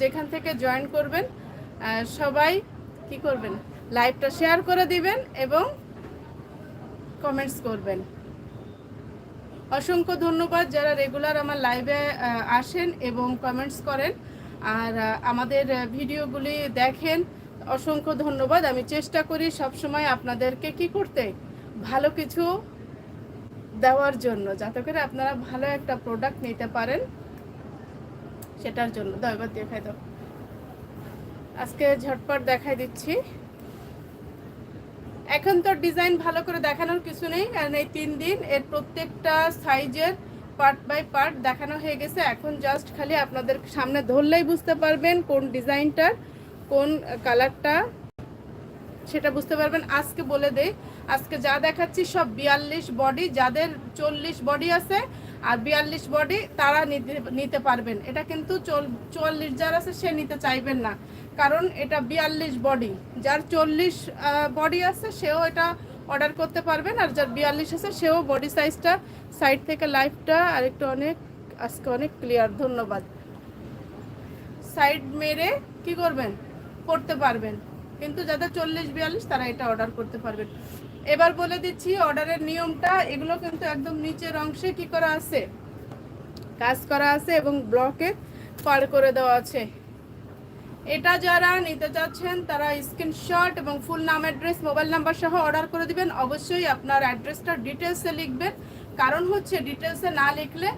যেখান থেকে জয়েন করবেন সবাই কি করবেন? লাইভটা শেয়ার করে দিবেন এবং কমেন্টস করবেন। অসংখ্য ধন্যবাদ যারা রেগুলার আমার লাইভে আসেন এবং কমেন্টস করেন। আর আমাদের ভিডিওগুলি দেখেন, অসংখ্য ধন্যবাদ। আমি চেষ্টা করি সবসময় আপনাদেরকে কি করতে? ভালো কিছু দেওয়ার জন্য, যাতে করে আপনারা ভালো একটা প্রোডাক্ট নিতে পারেন। সেটার জন্য। দাও, এবার দেখাই দাও। আজকে ঝটপট দেখাই দিচ্ছি। এখন তো ডিজাইন ভালো করে দেখানোর কিছু নেই, কারণ এই তিন দিন এর প্রত্যেকটা সাইজের পার্ট বাই পার্ট দেখানো হয়ে গেছে। এখন জাস্ট খালি আপনাদের সামনে ধরলেই বুঝতে পারবেন কোন ডিজাইনটার কোন কালারটা, সেটা বুঝতে পারবেন। আজকে বলে দেই, আজকে যা দেখাচ্ছি সব বিয়াল্লিশ বডি যাদের চল্লিশ বডি আছে আর বিয়াল্লিশ বডি তারা নিতে পারবেন। এটা কিন্তু চুয়াল্লিশ যার আছে, সে নিতে চাইবেন না। কারণ এটা বিয়াল্লিশ বডি যার চল্লিশ বডি আছে, সেও এটা অর্ডার করতে পারবেন। আর যার বিয়াল্লিশ আছে, সেও বডি সাইজটা সাইড থেকে লাইফটা আর একটু অনেক, আজকে অনেক ক্লিয়ার ধন্যবাদ। সাইড মেরে কি করবেন? করতে পারবেন। কিন্তু যাদের চল্লিশ, বিয়াল্লিশ, তারা এটা অর্ডার করতে পারবেন। এবার বলে দিচ্ছি, অর্ডারের নিয়মটা, এগুলো কিন্তু একদম নিচের অংশে কি করা আছে? কাজ করা আছে এবং ব্লকে পার করে দেওয়া আছে। এটা যারা নিতে চাচ্ছেন, তারা স্ক্রিনশট এবং ফুল নাম, অ্যাড্রেস, মোবাইল নাম্বার সহ অর্ডার করে দিবেন। অবশ্যই আপনার অ্যাড্রেসটা ডিটেলসে লিখবেন। কারণ হচ্ছে ডিটেলসে না লিখলে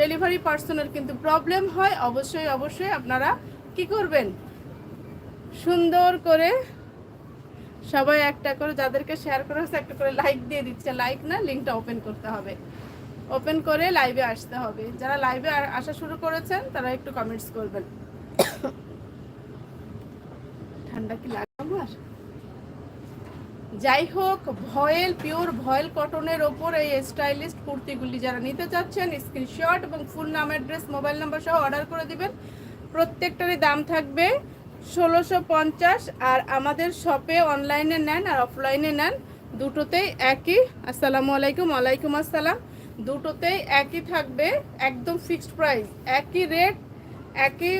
ডেলিভারি পার্সনের কিন্তু প্রবলেম হয়। অবশ্যই অবশ্যই আপনারা কি করবেন? সুন্দর করে সবাই একটা করে, যাদেরকে শেয়ার করা হচ্ছে একটা করে লাইক দিয়ে দিচ্ছে। লাইক না লিঙ্কটা ওপেন করতে হবে। ওপেন করে লাইভে আসতে হবে। যারা লাইভে আসা শুরু করেছেন, তারা একটু কমেন্টস করবেন। ঠান্ডা কি লাগে আমার? যাই হোক, ভয়েল পিওর ভয়েল কটনের ওপর এই স্টাইলিস্ট কুর্তিগুলি যারা নিতে চাচ্ছেন স্ক্রিনশট এবং ফুল নাম অ্যাড্রেস মোবাইল নাম্বার সহ অর্ডার করে দিবেন। প্রত্যেকটারই দাম থাকবে। ষোলোশো পঞ্চাশ আর আমাদের শপে অনলাইনে নেন আর অফলাইনে নেন, দুটোতেই একই। আসসালামু আলাইকুম, ওয়ালাইকুম আসসালাম। দুটোতেই একই থাকবে, একদম ফিক্সড প্রাইস একই রেট একই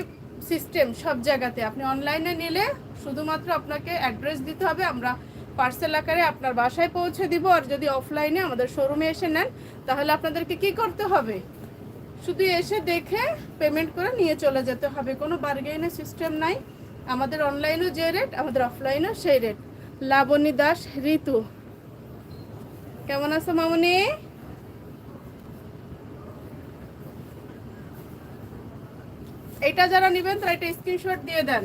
সিস্টেম সব জায়গাতে। আপনি অনলাইনে নিলে শুধুমাত্র আপনাকে অ্যাড্রেস দিতে হবে, আমরা পার্সেল আকারে আপনার বাসায় পৌঁছে দিব। আর যদি অফলাইনে আমাদের শোরুমে এসে নেন, তাহলে আপনাদেরকে কি করতে হবে? শুধু এসে দেখে পেমেন্ট করে নিয়ে চলে যেতে হবে। কোনো বার্গেনের সিস্টেম নাই। আমাদের অনলাইনও যে রেট আমাদের অফলাইনও সেই রেট লাবণী দাস, ঋতু। কেমন আছো মামনি? এটা যারা নেবেন, তারা এটা স্ক্রিনশট দিয়ে দেন।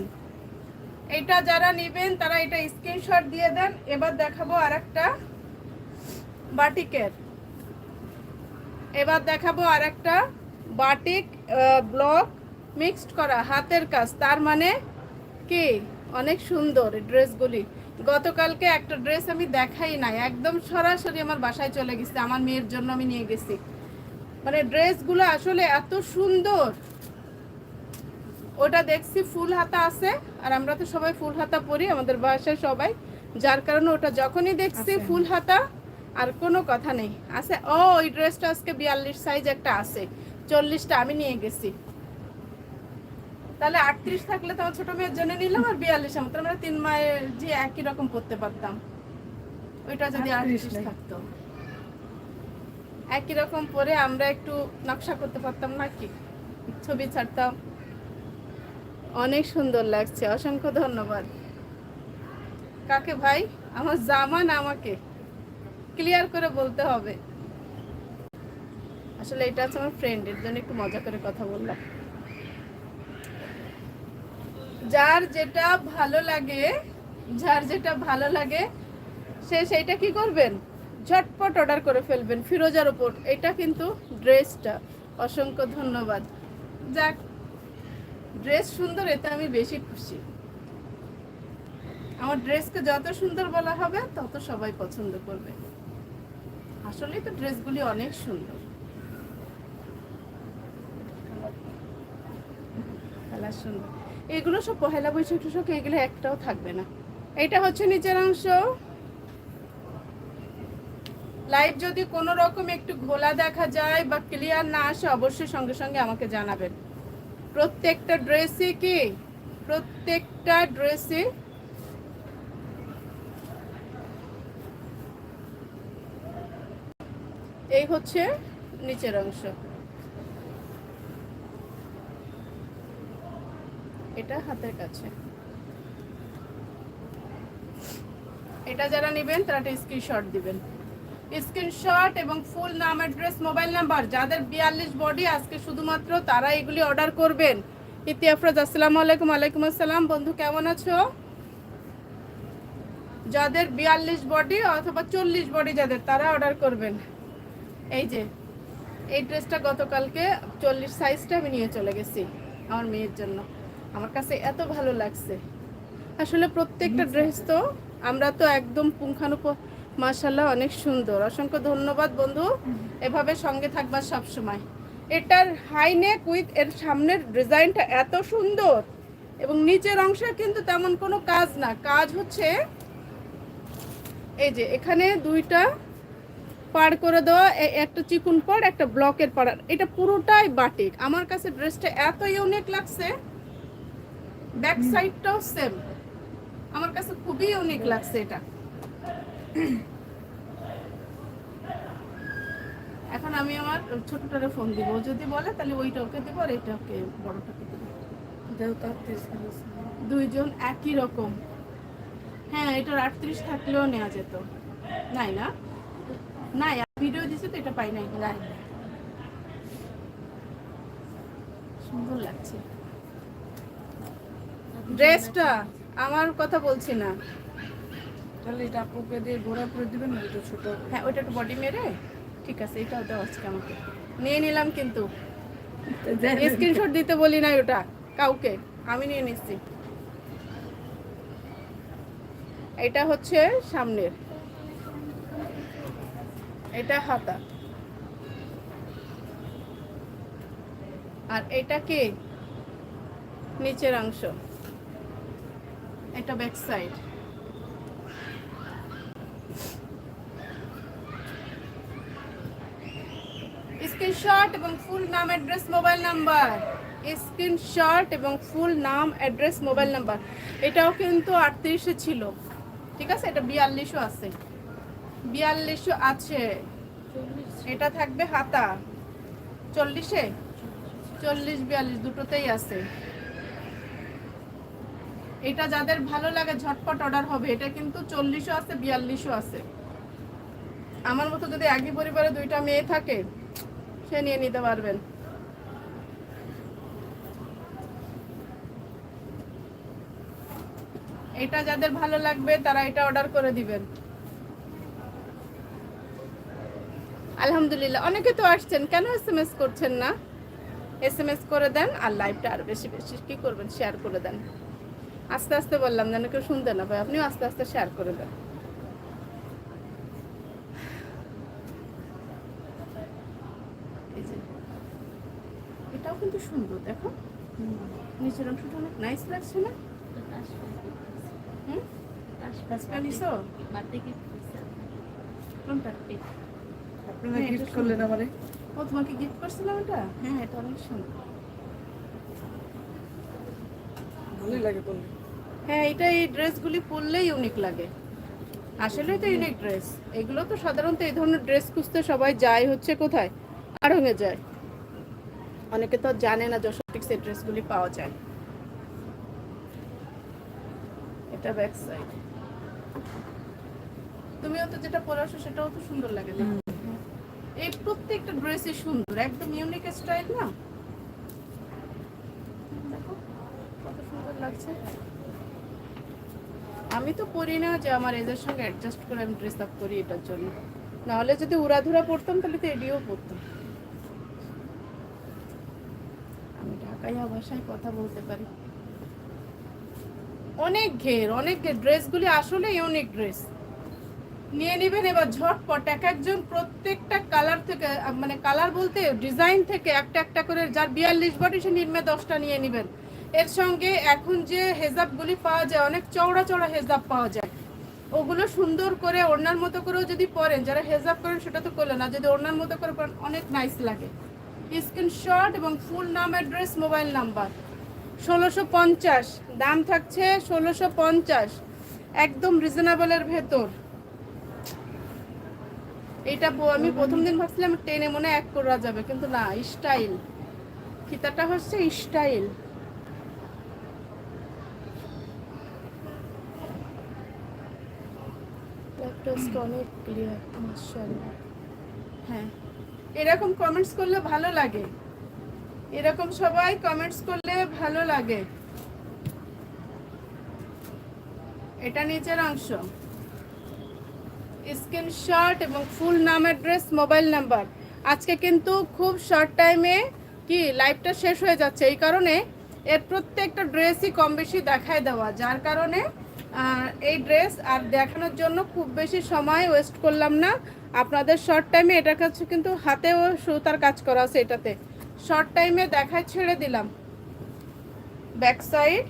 এটা যারা নেবেন, তারা এটা স্ক্রিনশট দিয়ে দেন। এবার দেখাবো আরেকটা বাটিকের। এবার দেখাবো আরেকটা বাটিক ব্লক মিক্সড করা, হাতের কাজ। তার মানে কি? অনেক সুন্দর ড্রেসগুলি। গতকালকে একটা ড্রেস আমি দেখাই নাই একদম সরাসরি আমার বাসায় চলে গেছে আমার মেয়ের জন্য আমি নিয়ে গেছি। মানে ড্রেসগুলো আসলে এত সুন্দর। ওটা দেখছি ফুল হাতা আছে আর আমরা তো সবাই ফুল হাতা পরি আমাদের বাসায় সবাই। যার কারণে ওটা যখনই দেখছি ফুল হাতা আর কোনো কথা নেই। আছে ও ওই ড্রেসটা আজকে বিয়াল্লিশ সাইজ একটা আছে চল্লিশটা আমি নিয়ে গেছি। তাহলে আটত্রিশ থাকলে তো ছোট মেয়ের জন্য নিলাম আর বিয়াল্লিশ আমার। আমরা তিন মায়ের যে একই রকম করতে পারতাম। ওইটা যদি আটত্রিশ থাকতো। একই রকম পরে আমরা একটু নকশা করতে পারতাম নাকি ছবি ছাড়তাম। অনেক সুন্দর লাগছে অসংখ্য ধন্যবাদ। কাকে ভাই? আমার জামা না আমাকে। ক্লিয়ার করে বলতে হবে। আসলে এটা হচ্ছে আমার ফ্রেন্ড এর জন্য একটু মজা করে কথা বললাম। যার যেটা ভালো লাগে, যার যেটা ভালো লাগে, সে সেইটা কি করবেন? ঝটপট অর্ডার করে ফেলবেন ফিরোজার ওপর এটা কিন্তু ড্রেসটা অসংখ্য ধন্যবাদ। যাক ড্রেস সুন্দর, এতে আমি বেশি খুশি। আমার ড্রেসকে যত সুন্দর বলা হবে, তত সবাই পছন্দ করবে। আসলেই তো ড্রেসগুলি অনেক সুন্দর। সুন্দর। এগুলো সব পহেলা বৈশাখ টৈশাখ এগুলো একটাও থাকবে না। এটা হচ্ছে নিচের অংশ। লাইভ যদি কোনো রকম একটু ঘোলা দেখা যায় বা ক্লিয়ার না আসে, অবশ্যই সঙ্গে সঙ্গে আমাকে জানাবেন। প্রত্যেকটা ড্রেসে কি? প্রত্যেকটা ড্রেসে এই হচ্ছে নিচের অংশ। এটা হাতের কাছে। এটা যারা নেবেন, তারা একটা স্ক্রিনশট দিবেন। স্ক্রিনশট এবং ফুল নাম অ্যাড্রেস মোবাইল নাম্বার যাদের বিয়াল্লিশ বডি আজকে শুধুমাত্র তারা এগুলি অর্ডার করবেন। ইতি আফরাজ, আসসালামু আলাইকুম আলাইকুম আসসালাম। বন্ধু, কেমন আছো? যাদের বিয়াল্লিশ বডি অথবা চল্লিশ বডি যাদের, তারা অর্ডার করবেন। এই যে, এই ড্রেসটা গতকালকে চল্লিশ সাইজটা আমি নিয়ে চলে গেছি, আমার মেয়ের জন্য। আমার কাছে এত ভালো লাগছে। আসলে প্রত্যেকটা ড্রেস তো আমরা তো একদম পুঙ্খানুপ মাশাল্লাহ অনেক সুন্দর। অসংখ্য ধন্যবাদ বন্ধু। এভাবে সঙ্গে থাকবার সব সময় এটার হাই নেক উইথ এর সামনের ডিজাইনটা এত সুন্দর। এবং নিচের অংশে কিন্তু তেমন কোনো কাজ না। কাজ হচ্ছে এই যে এখানে দুইটা পার করে দেওয়া একটা চিকুন পাড়, একটা ব্লকের পাড়। এটা পুরোটাই বাটিক। আমার কাছে ড্রেসটা এত ইউনিক লাগছে। ব্যাক সাইডটাও সেম আমার কাছে খুবই ইউনিক লাগছে এটা। এখন আমি আমার ছোটটারে ফোন দিব। যদি বলে তাহলে ওইটা ওকে দিব আর এটা ওকে বড়টাকে দিব। দুইজন একই রকম। হ্যাঁ এটার আটত্রিশ থাকলেও নেওয়া যেত। নাই না? নাই ভিডিও দিছে তো এটা পাই নাই। নাই। সুন্দর লাগছে। ড্রেসটা আমার কথা বলছি না। তাহলে এটা আপুকে দিয়ে ঘোরা করে দিবেন না এটা ছোট। হ্যাঁ ওইটা একটু বডি মেরে? ঠিক আছে এটাও দাও আজকে আমাকে। নিয়ে নিলাম কিন্তু। স্ক্রিনশট দিতে বলি না ওটা কাউকে। আমি নিয়ে নিচ্ছি। এটা হচ্ছে সামনের। এটা হাতা। আর এটা কি? নিচের অংশ। এটা ব্যাক সাইড স্ক্রিনশট এবং ফুল নাম অ্যাড্রেস মোবাইল নাম্বার স্ক্রিনশট এবং ফুল নাম অ্যাড্রেস মোবাইল নাম্বার এটাও কিন্তু আটত্রিশে ছিল। ঠিক আছে? এটা বিয়াল্লিশও আছে। বিয়াল্লিশও আছে। এটা থাকবে হাতা। চল্লিশে? চল্লিশ, বিয়াল্লিশ দুটোতেই আছে। এটা যাদের ভালো লাগে, ঝটপট অর্ডার হবে। এটা কিন্তু চল্লিশও আছে, বিয়াল্লিশও আছে। আমার মতো যদি একই পরিবারে দুইটা মেয়ে থাকে, সে নিয়ে নিতে পারবেন। এটা যাদের ভালো লাগবে, তারা এটা অর্ডার করে দিবেন। আলহামদুলিল্লাহ। অনেকে তো আসছেন, কেন এস এম এস করছেন না? এস এম এস করে দেন আর লাইভটা আরও বেশি বেশি। কি করবেন? শেয়ার করে দেন। আস্তে আস্তে বললাম যেন কেউ শুনতে না পায়। আপনিও আস্তে আস্তে শেয়ার করে দেন। এটাও কিন্তু সুন্দর দেখো। নিচের অংশটা অনেক নাইস লাগছে না? আপনারা হ্যাঁ, গিফট করলেন আমারে। ও তোমাকে গিফট করছিলাম এটা? হ্যাঁ এটা অনেক সুন্দর। ভালোই লাগে বললে হ্যাঁ এটা এই ড্রেসগুলি পরলে ইউনিক লাগে। আসলে তো ইউনিক ড্রেস এগুলো তো সাধারণত এই ধরনের ড্রেস খুঁজতে সবাই যায় হচ্ছে কোথায়? আড়ঙে যায়। অনেকে তো জানে না যশোটিক্স এই ড্রেসগুলি পাওয়া যায়। এটা ব্যাক সাইড তুমিও তো যেটা পরে আসো সেটাও তো সুন্দর লাগে। এই প্রত্যেকটা ড্রেসই সুন্দর, একদম ইউনিক স্টাইল না? দেখো, কত সুন্দর লাগছে। আমি তো পরি না যে আমার এদের সঙ্গে অ্যাডজাস্ট করে আমি ড্রেস আপ করি এটার জন্য। নাহলে যদি উড়াধুরা পড়তাম, তাহলে তো এডিও পড়তাম। আমি ঢাকাইয়া ভাষায় কথা বলতে পারি। অনেক ঘের অনেক ঘের। ড্রেসগুলি আসলে ইউনিক ড্রেস নিয়ে নেবেন এবার ঝটপট। এক একজন প্রত্যেকটা কালার থেকে মানে কালার বলতে ডিজাইন থেকে একটা একটা করে, যার বিয়াল্লিশ বডি সে নির্মে দশটা নিয়ে নেবেন। এর সঙ্গে এখন যে হেজাবগুলি পাওয়া যায়, অনেক চওড়া চওড়া হেজাব পাওয়া যায়, ওগুলো সুন্দর করে ওড়নার মতো করেও যদি পরেন, যারা হেজাব করেন সেটা তো করলেন না, যদি ওড়নার মতো করে পরেন, অনেক নাইস লাগে। স্ক্রিনশট এবং ফুল নাম অ্যাড্রেস মোবাইল নাম্বার ষোলোশো পঞ্চাশ, দাম থাকছে ষোলোশো পঞ্চাশ, একদম রিজনেবলের ভেতর। এটা আমি প্রথম দিন ভাবছিলাম, টেনে মনে এক করা যাবে, কিন্তু না স্টাইল ফিতাটা হচ্ছে স্টাইল ক্লিয়ার মাশাআল্লাহ। হ্যাঁ। এরকম কমেন্টস করলে ভালো লাগে। এরকম সবাই কমেন্টস করলে ভালো লাগে। এটা নিচের অংশ। স্ক্রিনশট এবং ফুল নাম অ্যাড্রেস মোবাইল নাম্বার আজকে কিন্তু খুব শর্ট টাইমে কি লাইভটা শেষ হয়ে যাচ্ছে। এই কারণে এর প্রত্যেকটা ড্রেসই কম বেশি দেখায় দেওয়া। যার কারণে এই ড্রেস আর দেখানোর জন্য খুব বেশি সময় ওয়েস্ট করলাম না। আপনাদের শর্ট টাইমে এটার কাছে কিন্তু হাতেও সুতার কাজ করা আছে এটাতে। শর্ট টাইমে দেখায় ছেড়ে দিলাম। ব্যাক সাইড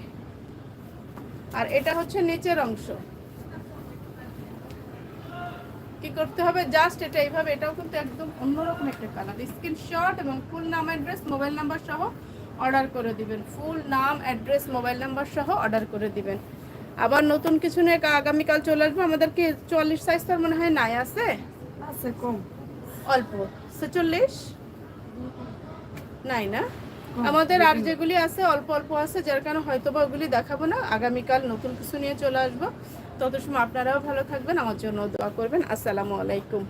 আর এটা হচ্ছে নিচের অংশ। কি করতে হবে? জাস্ট এটা এইভাবে, এটাও কিন্তু একদম অন্যরকম একটা কালার স্ক্রিনশট এবং ফুল নাম অ্যাড্রেস মোবাইল নাম্বার সহ অর্ডার করে দিবেন। ফুল নাম অ্যাড্রেস মোবাইল নাম্বার সহ অর্ডার করে দিবেন। আবার নতুন কিছু নিয়ে আগামীকাল চলে আসব। আমাদের কি চুয়াল্লিশ সাইজ তার মনে হয় নাই আছে? আছে কম। অল্প। ছেচল্লিশ? নাই না? আমাদের আর যেগুলি আছে অল্প অল্প আছে যার কারণে হয়তো বা ওগুলি দেখাবো না। আগামীকাল নতুন কিছু নিয়ে চলে আসব। তত সময় আপনারাও ভালো থাকবেন আমার জন্য দোয়া করবেন। আসসালামু আলাইকুম।